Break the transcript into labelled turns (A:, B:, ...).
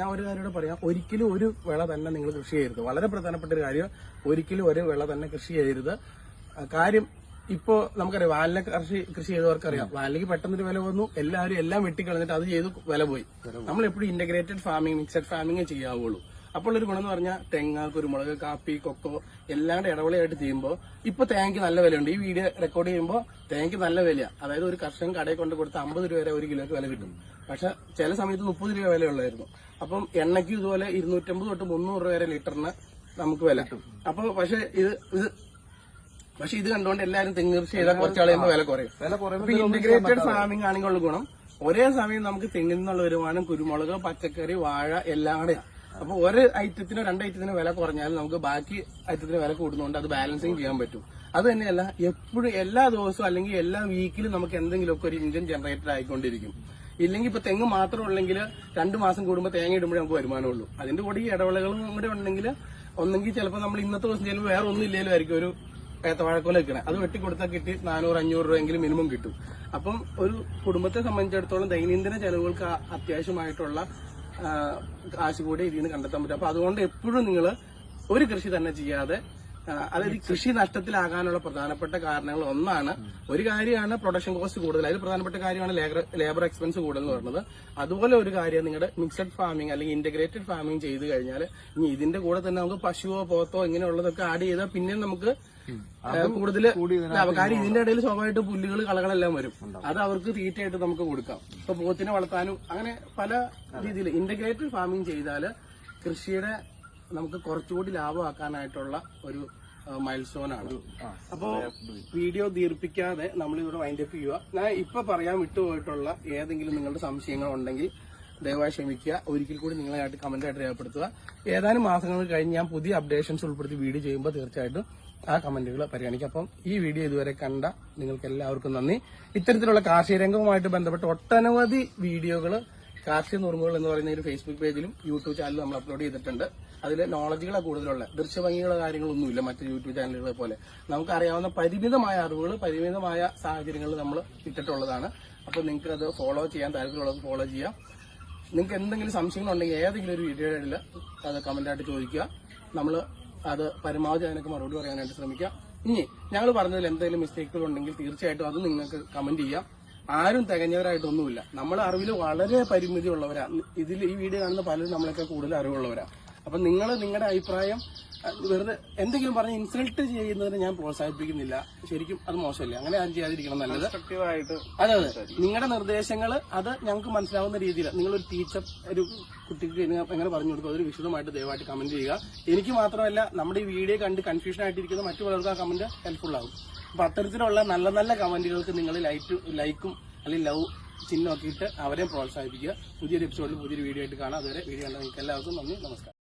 A: ഞാൻ ഒരു കാര്യം കൂടെ പറയാം. ഒരിക്കലും ഒരു വിള തന്നെ നിങ്ങൾ കൃഷി ചെയ്യരുത്. വളരെ പ്രധാനപ്പെട്ട ഒരു കാര്യം ഒരിക്കലും ഒരു വിള തന്നെ കൃഷി ചെയ്യരുത്. കാര്യം ഇപ്പോ നമുക്കറിയാം വാലിനെ കൃഷി കൃഷി ചെയ്തവർക്കറിയാം. വാലിലേക്ക് പെട്ടെന്നൊരു വില വന്നു എല്ലാവരും എല്ലാം വെട്ടിക്കളഞ്ഞിട്ട് അത് ചെയ്ത് വില പോയി. നമ്മൾ എപ്പോഴും ഇന്റഗ്രേറ്റഡ് ഫാമിംഗ് മിക്സഡ് ഫാമിംഗ് ചെയ്യാവുള്ളൂ. അപ്പോൾ ഒരു ഗുണം എന്ന് പറഞ്ഞാൽ തെങ്ങ് കുരുമുളക് കാപ്പി കൊക്കോ എല്ലാം ഇടവളയായിട്ട് ചെയ്യുമ്പോൾ ഇപ്പൊ തേങ്ങയ്ക്ക് നല്ല വിലയുണ്ട്. ഈ വീഡിയോ റെക്കോർഡ് ചെയ്യുമ്പോൾ തേങ്ങയ്ക്ക് നല്ല വിലയാണ് അതായത് ഒരു കർഷകൻ കടയിൽ കൊണ്ട് കൊടുത്ത് അമ്പത് രൂപ വരെ ഒരു കിലോയ്ക്ക് വില കിട്ടും. പക്ഷെ ചില സമയത്ത് മുപ്പത് രൂപ വിലയുള്ളായിരുന്നു. അപ്പം എണ്ണയ്ക്ക് ഇതുപോലെ ഇരുന്നൂറ്റമ്പത് തൊട്ട് മുന്നൂറ് രൂപ വരെ ലിറ്ററിന് നമുക്ക് വില കിട്ടും. അപ്പൊ പക്ഷെ ഇത് ഇത് പക്ഷെ ഇത് കണ്ടുകൊണ്ട് എല്ലാവരും തെങ്ങ് കൃഷി ചെയ്താൽ കുറച്ച് കഴിയുമ്പോൾ വില കുറയും.
B: വില
A: കുറയും ഇന്റഗ്രേറ്റഡ് ഫാമിംഗ് ആണെങ്കിൽ ഗുണം ഒരേ സമയം നമുക്ക് തെങ്ങിൽ നിന്നുള്ള വരുമാനം കുരുമുളക് പച്ചക്കറി വാഴ എല്ലാം കൂടെ അപ്പൊ ഒരു ഐറ്റത്തിനോ രണ്ട് ഐറ്റത്തിനോ വില കുറഞ്ഞാൽ നമുക്ക് ബാക്കി ഐറ്റത്തിന് വില കൂടുന്നതുകൊണ്ട് അത് ബാലൻസിങ് ചെയ്യാൻ പറ്റും. അത് തന്നെയല്ല എപ്പോഴും എല്ലാ ദിവസവും അല്ലെങ്കിൽ എല്ലാ വീക്കിലും നമുക്ക് എന്തെങ്കിലുമൊക്കെ ഒരു ഇന്ത്യൻ ജനറേറ്റർ ആയിക്കൊണ്ടിരിക്കും. ഇല്ലെങ്കിൽ ഇപ്പൊ തെങ്ങ് മാത്രം ഉള്ളെങ്കിൽ രണ്ടു മാസം കൂടുമ്പോൾ തേങ്ങ ഇടുമ്പോഴേ നമുക്ക് വരുമാനമുള്ളൂ. അതിന്റെ കൂടെ ഈ ഇടവേളകളും കൂടെ ഉണ്ടെങ്കിൽ ഒന്നെങ്കിൽ ചിലപ്പോൾ നമ്മൾ ഇന്നത്തെ ദിവസം ചിലപ്പോൾ വേറെ ഒന്നും ഇല്ലെങ്കിലും ആയിരിക്കും ഒരു ഏത്തവാഴക്കോല വെക്കണേ. അത് വെട്ടിക്കൊടുത്താൽ കിട്ടി നാനൂറ് അഞ്ഞൂറ് രൂപയെങ്കിലും മിനിമം കിട്ടും. അപ്പം ഒരു കുടുംബത്തെ സംബന്ധിച്ചിടത്തോളം ദൈനംദിന ചെലവുകൾക്ക് അത്യാവശ്യമായിട്ടുള്ള കാശ് കൂടി ഇതിൽ നിന്ന് കണ്ടെത്താൻ പറ്റും. അപ്പൊ അതുകൊണ്ട് എപ്പോഴും നിങ്ങൾ ഒരു കൃഷി തന്നെ ചെയ്യാതെ അതായത് കൃഷി നഷ്ടത്തിലാകാനുള്ള പ്രധാനപ്പെട്ട കാരണങ്ങൾ ഒന്നാണ്. ഒരു കാര്യമാണ് പ്രൊഡക്ഷൻ കോസ്റ്റ് കൂടുതൽ. അതിൽ പ്രധാനപ്പെട്ട കാര്യമാണ് ലേബർ എക്സ്പെൻസ് കൂടുതൽ എന്ന് പറയുന്നത്. അതുപോലെ ഒരു കാര്യം നിങ്ങളുടെ മിക്സഡ് ഫാമിംഗ് അല്ലെങ്കിൽ ഇന്റഗ്രേറ്റഡ് ഫാമിംഗ് ചെയ്ത് കഴിഞ്ഞാൽ ഇനി ഇതിന്റെ കൂടെ തന്നെ നമുക്ക് പശുവോ പോത്തോ ഇങ്ങനെയുള്ളതൊക്കെ ആഡ് ചെയ്താൽ പിന്നെ നമുക്ക് കൂടുതൽ
B: കൂടി
A: കാര്യം ഇതിന്റെ ഇടയിൽ സ്വാഭാവികമായിട്ട് പുല്ലുകൾ കളകളെല്ലാം വരും. അത് അവർക്ക് തീറ്റയായിട്ട് നമുക്ക് കൊടുക്കാം. ഇപ്പൊ പോത്തിനെ വളർത്താനും അങ്ങനെ പല രീതിയിൽ ഇന്റഗ്രേറ്റഡ് ഫാമിംഗ് ചെയ്താൽ കൃഷിയുടെ നമുക്ക് കുറച്ചുകൂടി ലാഭമാക്കാനായിട്ടുള്ള ഒരു മൈൽ സ്റ്റോൺ ആണ് അപ്പോ വീഡിയോ ദീർപ്പിക്കാതെ നമ്മൾ ഇവിടെ വൈൻഡ് അപ്പ് ചെയ്യുക ഞാൻ ഇപ്പൊ പറയാൻ വിട്ടുപോയിട്ടുള്ള ഏതെങ്കിലും നിങ്ങളുടെ സംശയങ്ങൾ ഉണ്ടെങ്കിൽ ദയവായി ക്ഷമിക്കുക. ഒരിക്കൽ കൂടി നിങ്ങളായിട്ട് കമന്റ് ആയിട്ട് രേഖപ്പെടുത്തുക. ഏതാനും മാസങ്ങൾ കഴിഞ്ഞ് ഞാൻ പുതിയ അപ്ഡേഷൻസ് ഉൾപ്പെടുത്തി വീഡിയോ ചെയ്യുമ്പോൾ തീർച്ചയായിട്ടും ആ കമന്റുകൾ പരിഗണിക്കുക അപ്പം ഈ വീഡിയോ ഇതുവരെ കണ്ട നിങ്ങൾക്ക് എല്ലാവർക്കും നന്ദി. ഇത്തരത്തിലുള്ള കാർഷിക രംഗവുമായിട്ട് ബന്ധപ്പെട്ട് ഒട്ടനവധി വീഡിയോകൾ കാർഷിക നുറുങ്ങുകൾ എന്ന് പറയുന്ന ഒരു ഫേസ്ബുക്ക് പേജിലും യൂട്യൂബ് ചാനലും നമ്മൾ അപ്ലോഡ് ചെയ്തിട്ടുണ്ട്. അതിൽ നോളജുകളാണ് കൂടുതലുള്ള ദൃശ്യഭംഗിയുള്ള കാര്യങ്ങളൊന്നുമില്ല മറ്റ് യൂട്യൂബ് ചാനലുകളെ പോലെ. നമുക്ക് അറിയാവുന്ന പരിമിതമായ അറിവുകൾ പരിമിതമായ സാഹചര്യങ്ങളിൽ നമ്മൾ ഇട്ടിട്ടുള്ളതാണ്. അപ്പോൾ നിങ്ങൾക്ക് അത് ഫോളോ ചെയ്യാൻ താല്പര്യമുള്ളത് ഫോളോ ചെയ്യാം. നിങ്ങൾക്ക് എന്തെങ്കിലും സംശയങ്ങളുണ്ടെങ്കിൽ ഏതെങ്കിലും ഒരു വീഡിയോയിൽ അത് കമന്റായിട്ട് ചോദിക്കുക. നമ്മൾ അത് പരമാവധി അതിനൊക്കെ മറുപടി പറയാനായിട്ട് ശ്രമിക്കാം. ഇനി ഞങ്ങൾ പറഞ്ഞതിൽ എന്തെങ്കിലും മിസ്റ്റേക്കുകൾ ഉണ്ടെങ്കിൽ തീർച്ചയായിട്ടും അത് നിങ്ങൾക്ക് കമന്റ് ചെയ്യാം. ആരും തികഞ്ഞവരായിട്ടൊന്നുമില്ല. നമ്മളെ അറിവിൽ വളരെ പരിമിതി ഉള്ളവരാ ഇതിൽ ഈ വീഡിയോ കാണുന്ന പലരും നമ്മളൊക്കെ കൂടുതൽ അറിവുള്ളവരാ. അപ്പം നിങ്ങൾ നിങ്ങളുടെ അഭിപ്രായം വെറുതെ എന്തെങ്കിലും പറഞ്ഞ് ഇൻസൾട്ട് ചെയ്യുന്നതിന് ഞാൻ പ്രോത്സാഹിപ്പിക്കുന്നില്ല. ശരിക്കും അത് മോശമല്ലേ? അങ്ങനെ ആരും ചെയ്യാതിരിക്കണം നല്ലത്. അതെ അതെ. നിങ്ങളുടെ നിർദ്ദേശങ്ങൾ അത് ഞങ്ങൾക്ക് മനസ്സിലാവുന്ന രീതിയിൽ നിങ്ങളൊരു ടീച്ചർ ഒരു കുട്ടിക്ക് എങ്ങനെ പറഞ്ഞു കൊടുക്കും അതൊരു വിശദമായിട്ട് ദയവായിട്ട് കമന്റ് ചെയ്യുക. എനിക്ക് മാത്രമല്ല നമ്മുടെ ഈ വീഡിയോ കണ്ട് കൺഫ്യൂഷൻ ആയിട്ടിരിക്കുന്ന മറ്റു പലർക്കും ആ കമന്റ് ഹെൽപ്ഫുൾ ആകും. അപ്പൊ അത്തരത്തിലുള്ള നല്ല നല്ല കമന്റുകൾക്ക് നിങ്ങൾ ലൈറ്റ് ലൈക്കും അല്ലെങ്കിൽ ലവ് ചിഹ്നമൊക്കെ ഇട്ട് അവരെയും പ്രോത്സാഹിപ്പിക്കുക. പുതിയൊരു എപ്പിസോഡിൽ പുതിയൊരു വീഡിയോ ആയിട്ട് കാണാം. അതുവരെ വീഡിയോ കണ്ട നിങ്ങൾക്ക് എല്ലാവർക്കും നന്ദി. നമസ്കാരം.